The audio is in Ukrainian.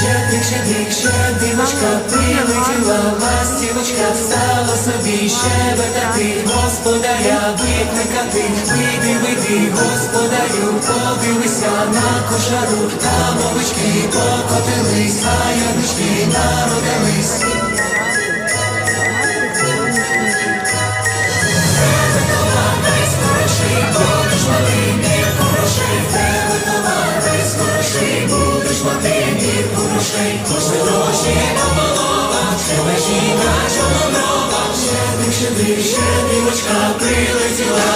Щедрик, щедрик, щедрівочка, прилетіла ластівочка, стала собі щебетати, господаря викликати, вийди, вийди, господарю, подивися на кошару, там овечки покотились, а ягнички народились. Щедрик, щедрик, щедрівочка, прилетіла ластівочка, щедрик, щедрик, щедрівочка, прилетіла